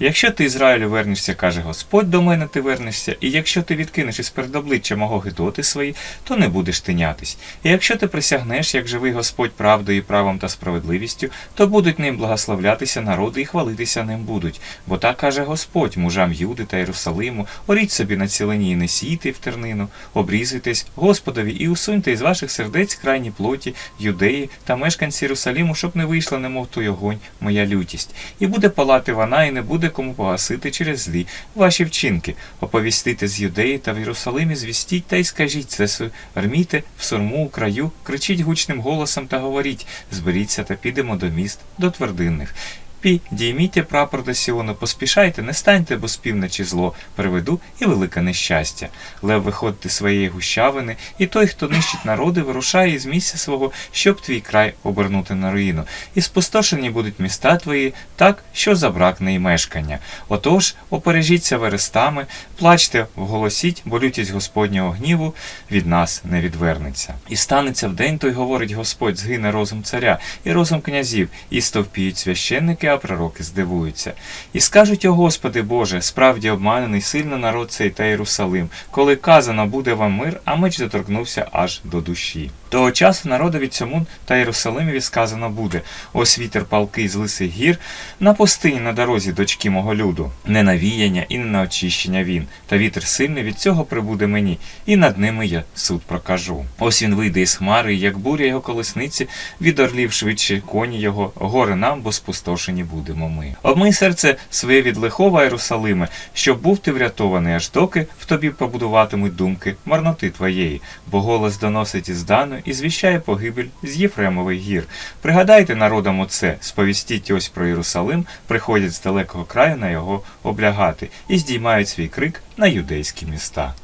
Якщо ти Ізраїлю вернешся, каже Господь, до мене ти вернешся, і якщо ти відкинеш із перед обличчя мого гидоти свої, то не будеш тинятись. І якщо ти присягнеш, як живий Господь правдою, правом та справедливістю, то будуть ним благословлятися народи і хвалитися ним будуть. Бо так каже Господь, мужам Юди та Єрусалиму, оріть собі на цілині і не сійте в тернину, обрізуйтесь Господові і усуньте із ваших сердець крайні плоті, юдеї та мешканці Єрусалиму, щоб не вийшла, немов той огонь, моя лютість. І буде палати вона, і не буде кому погасити через злі ваші вчинки. Оповістите з юдеї та в Єрусалимі звістіть та й скажіть це армійте в сурму у краю, кричіть гучним голосом та говоріть, зберіться та підемо до міст, до твердинних. Підійміть прапор до Сіону, поспішайте, не станьте, бо з півночі зло приведу і велике нещастя. Лев виходить своєї гущавини, і той, хто нищить народи, вирушає із місця свого, щоб твій край обернути на руїну. І спустошені будуть міста твої, так, що забракне й мешкання. Отож, опережіться верестами, плачте, вголосіть, бо лютість Господнього гніву від нас не відвернеться. І станеться в день той, говорить Господь, згине розум царя і розум князів, і стовпіють священники, пророки здивуються. І скажуть, о Господи Боже, справді обманений сильно народ цей та Єрусалим, коли казано буде вам мир, а меч доторкнувся аж до душі. Того часу народові цьому та Єрусалимові сказано буде: ось вітер палкий з лисих гір, на пустині на дорозі дочки мого люду, не навіяння і не на очищення він, та вітер сильний від цього прибуде мені, і над ними я суд прокажу. Ось він вийде із хмари, як буря його колесниці, від орлів швидше коні його, гори нам, бо спустошені будемо ми. Обмий серце своє від лихова Єрусалиме, щоб був ти врятований, аж доки в тобі побудуватимуть думки марноти твоєї, бо голос доносить із Дану і звіщає погибель з Єфремових гір. Пригадайте народам оце, сповістіть ось про Єрусалим, приходять з далекого краю на його облягати і здіймають свій крик на юдейські міста.